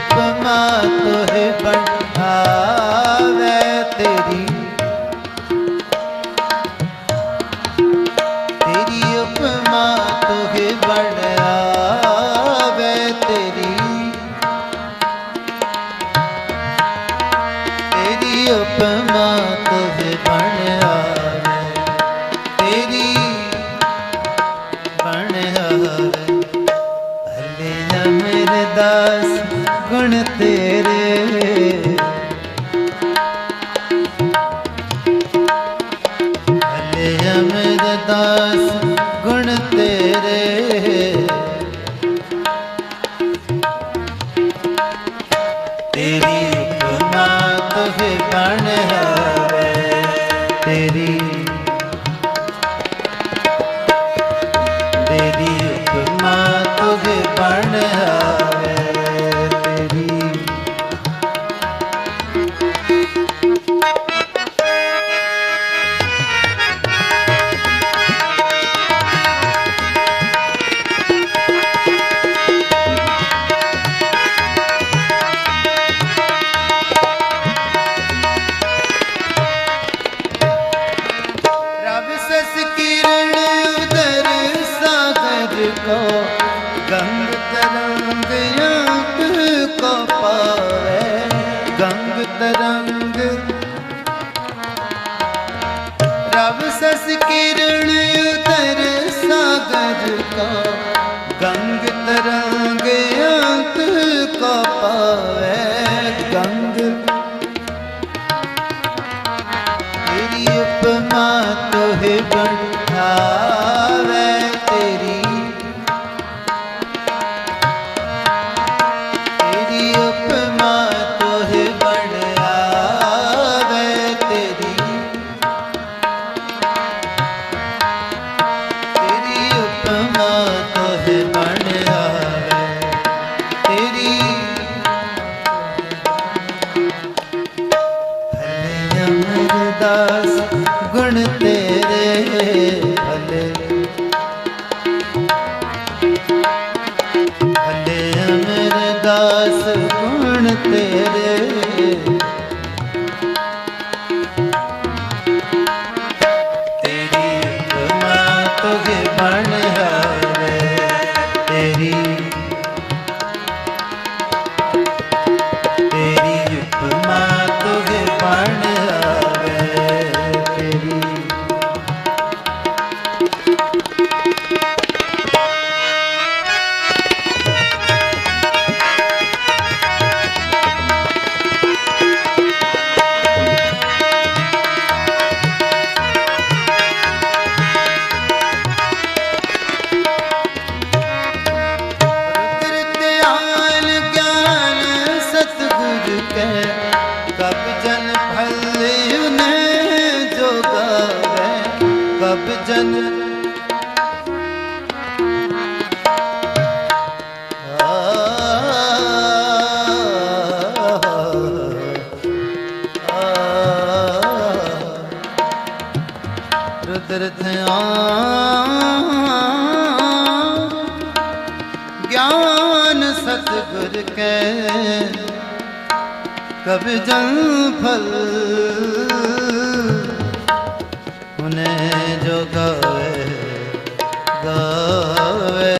ਉਪਮਾ ਤੋਹਿ ਬਣਾਵੇ ਤੇਰੀ। ਤੇਰੀ ਉਪਮਾ ਤੋਹਿ ਬਣਾਵੇ ਤੇਰੀ। ਤੇਰੀ ਉਪਮਾ ਤੋਹਿ ਬਣਾਵੇ। ਤੇਰੀ ਬਣਾਵੇ। ਹਲੇ ਨਾ ਮੇਰੇ ਦਾਸ ਗੁਣ ਤੇਰੇ। ਹਲੇ ਨਾ ਦਾਸ ਗੁਣ ਤੇਰੇ। ਤੇਰੀ ਉਪਮਾ ਤੋਹਿ ਬਣ ਹਵੇ ਤੇਰੀ ਤੇਰੀ ਉਪਮਾ ਤੁਝੇ ਬਣ ਸਸ ਕਿਰਣ ਉਤਰ ਸਾਗਰ ਕਾ ਗੁਣ ਜਨ ਭਲੇ ਨੇ ਕਬ ਜਨ ਰੁਦਰ ਧਿਆਨ ਗਿਆਨ ਸਤਿਗੁਰ ਕੈ ਕਬ ਜਨ ਫਲ ਹੁਨੇ ਜੋ ਗਾ